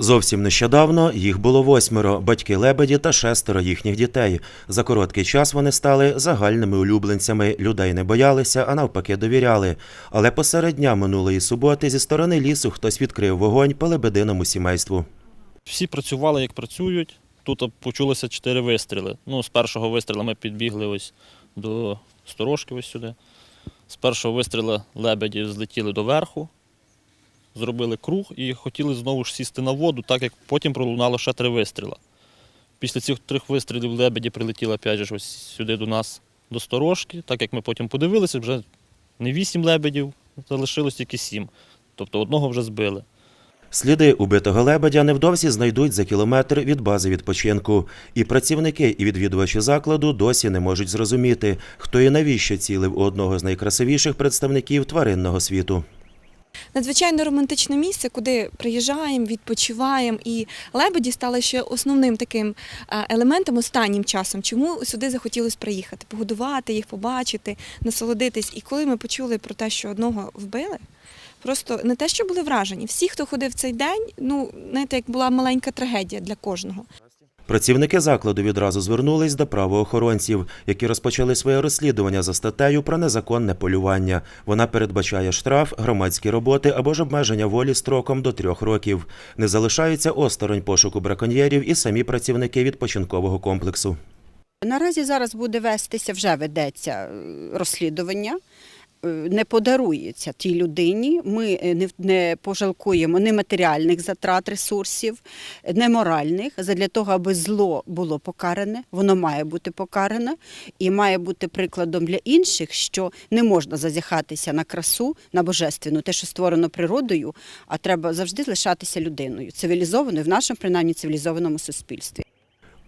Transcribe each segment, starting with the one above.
Зовсім нещодавно їх було восьмеро, батьки лебеді та шестеро їхніх дітей. За короткий час вони стали загальними улюбленцями. Людей не боялися, а навпаки довіряли. Але посеред дня минулої суботи зі сторони лісу хтось відкрив вогонь по лебединому сімейству. Всі працювали, як працюють. Тут почулося чотири вистріли. Ну, з першого вистрілу ми підбігли ось до сторожки ось сюди. З першого вистрілу лебеді злетіли до верху, зробили круг і хотіли знову ж сісти на воду, так як потім пролунало ще три вистріла. Після цих трьох вистрілів лебеді прилетіли опять же ось сюди до нас, до сторожки. Так як ми потім подивилися, вже не вісім лебедів, залишилось тільки сім. Тобто одного вже збили. Сліди убитого лебедя невдовзі знайдуть за кілометр від бази відпочинку. І працівники, і відвідувачі закладу досі не можуть зрозуміти, хто і навіщо цілив у одного з найкрасивіших представників тваринного світу. Надзвичайно романтичне місце, куди приїжджаємо, відпочиваємо. І лебеді стали ще основним таким е, елементом останнім часом, чому сюди захотілося приїхати, погодувати їх, побачити, насолодитись. І коли ми почули про те, що одного вбили, просто не те, що були вражені. Всі, хто ходив цей день, ну знаєте, як була маленька трагедія для кожного. Працівники закладу відразу звернулись до правоохоронців, які розпочали своє розслідування за статтею про незаконне полювання. Вона передбачає штраф, громадські роботи або ж обмеження волі строком до трьох років. Не залишаються осторонь пошуку браконьєрів і самі працівники відпочинкового комплексу. Наразі зараз буде вестися, вже ведеться е, розслідування. Е, Не подарується тій людині. Ми е, не, пожалкуємо ні матеріальних затрат, ресурсів, не моральних, задля того, аби зло було покаране. Воно має бути покаране і має бути прикладом для інших, що не можна зазіхатися на красу, на божественну, те, що створено природою, а треба завжди лишатися людиною, цивілізованою в нашому принаймні цивілізованому суспільстві.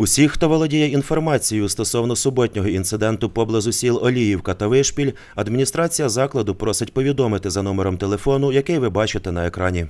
Усі, хто володіє інформацією стосовно суботнього інциденту поблизу сіл Оліївка та Вишпіль, адміністрація закладу просить повідомити за номером телефону, який ви бачите на екрані.